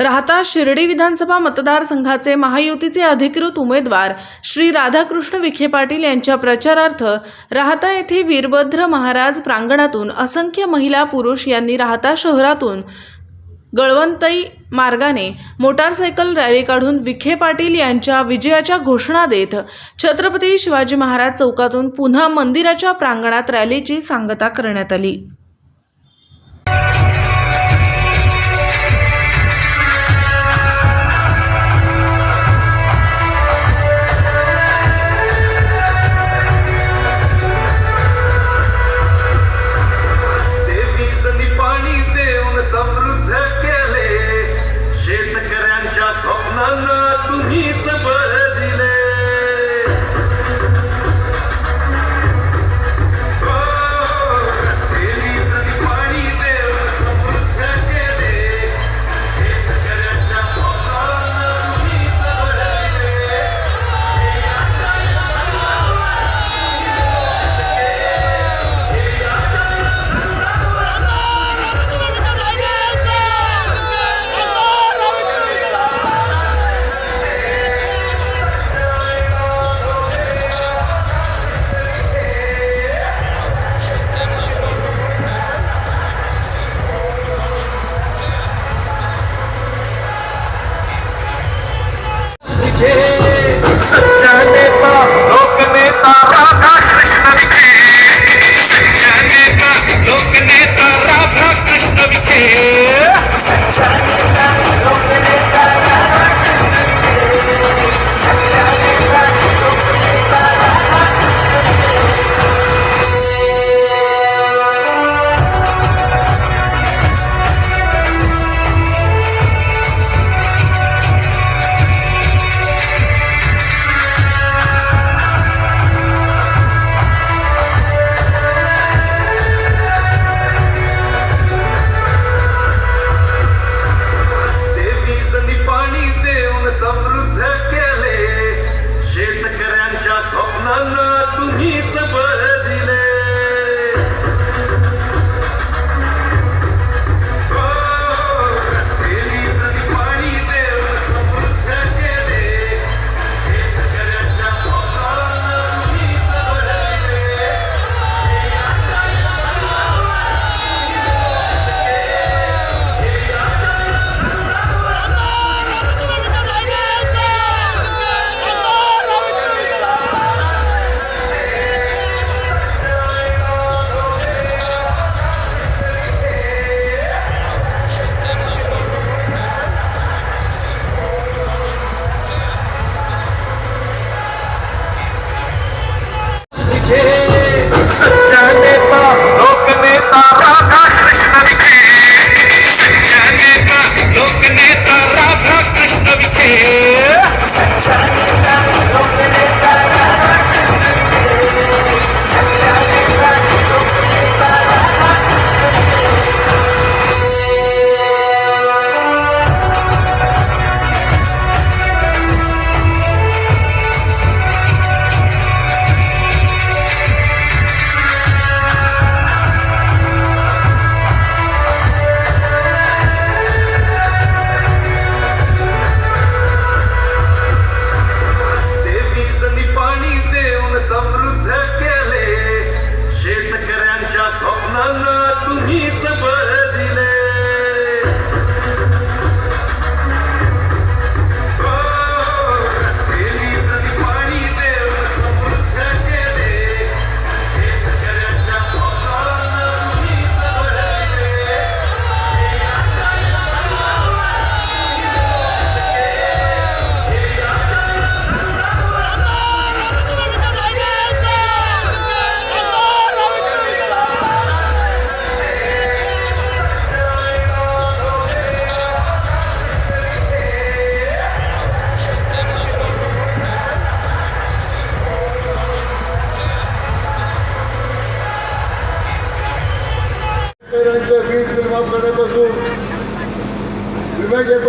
राहता शिर्डी विधानसभा मतदारसंघाचे महायुतीचे अधिकृत उमेदवार श्री राधाकृष्ण विखे पाटील यांच्या प्रचारार्थ राहता येथे वीरभद्र महाराज प्रांगणातून असंख्य महिला पुरुष यांनी राहता शहरातून गळवंतई मार्गाने मोटारसायकल रॅली काढून विखे पाटील यांच्या विजयाच्या घोषणा देत छत्रपती शिवाजी महाराज चौकातून पुन्हा मंदिराच्या प्रांगणात रॅलीची सांगता करण्यात आली.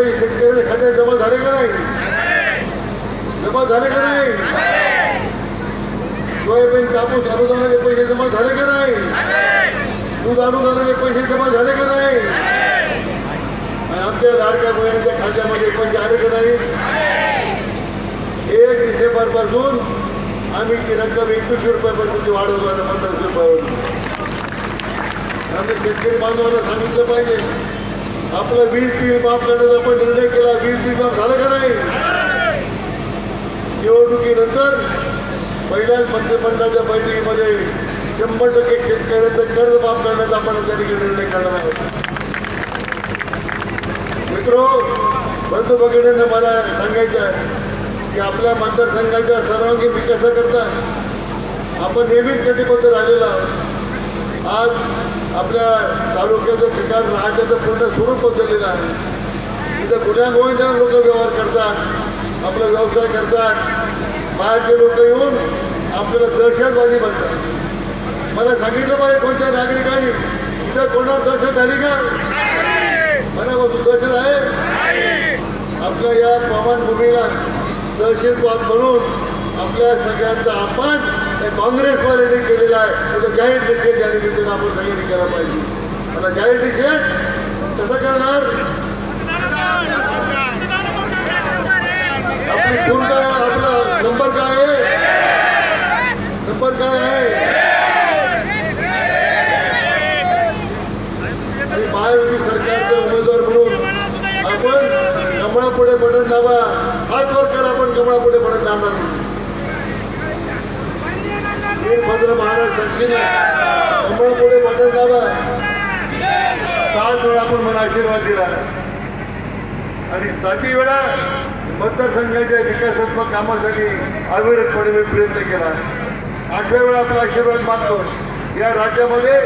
पैसे शेतकऱ्याच्या खात्यात जमा झाले का नाही? जमा झाले का नाही? सोयाबीन कापूस अनुदानाचे पैसे जमा झाले का नाही? दूध अनुदानाचे पैसे जमा झाले का नाही? आमच्या लाडक्या बहिणीच्या खात्यामध्ये पैसे आले का नाही? एक डिसेंबरपासून आम्ही ती रक्कम एकवीसशे रुपयापासून वाढवतो आता पंधराशे रुपयावर आम्ही शेतकरी बांधवांना सांगितलं पाहिजे. आपलं वीज बिल माफ करण्याचा आपण निर्णय केला. वीज बिल माफ झालं का नाही? निवडणुकीनंतर पहिल्याच मंत्रिमंडळाच्या बैठकीमध्ये शंभर टक्के शेतकऱ्याचं कर्ज माफ करण्याचा आपण त्या ठिकाणी निर्णय करणार आहोत. मित्रो बंधू भगिनींना मला सांगायचं आहे की आपल्या मतदारसंघाच्या सर्वांगीण विकासाकरता आपण नेहमीच कटिबद्ध राहिलेलो आहोत. आज आपल्या तालुक्याचं ठिकाण राज्याचं पूर्ण स्वरूप बदललेलं आहे. इथं गुन्ह्या गोविंदाने लोक व्यवहार करतात आपला व्यवसाय करतात. बाहेरचे लोक येऊन आपल्याला दहशतवादी म्हणतात मला सांगितलं पाहिजे कोणत्या नागरिकांनी इथं कोणावर दहशत झाली का? मला दहशत आहे? आपल्या या पावनभूमीला दहशतवाद म्हणून आपल्या सगळ्यांचा आपण या काँग्रेसवाल्यांनी केलेला आहे. त्याचा जाहीर निषेध या निमित्तानं आपण सगळ्यांनी केला पाहिजे. आता जाहीर निषेध कसं करणार? आपली फोन काय आपला नंबर काय आहे? नंबर काय आहे? महायुती सरकारचे उमेदवार म्हणून आपण कमळापुढे बटन दाबा हात वर आपण कमळापुढे बटन दाबणार नाही. वीरभद्र महाराज साक्षीने कमळापुढे बटन दाबा सात वेळा आपण मला आशीर्वाद दिला. आणि सातही वेळा मतदारसंघाच्या विकासात्मक कामासाठी अविरतपणे मी प्रयत्न केला. आठव्या वेळा आपला आशीर्वाद मागतो या राज्यामध्ये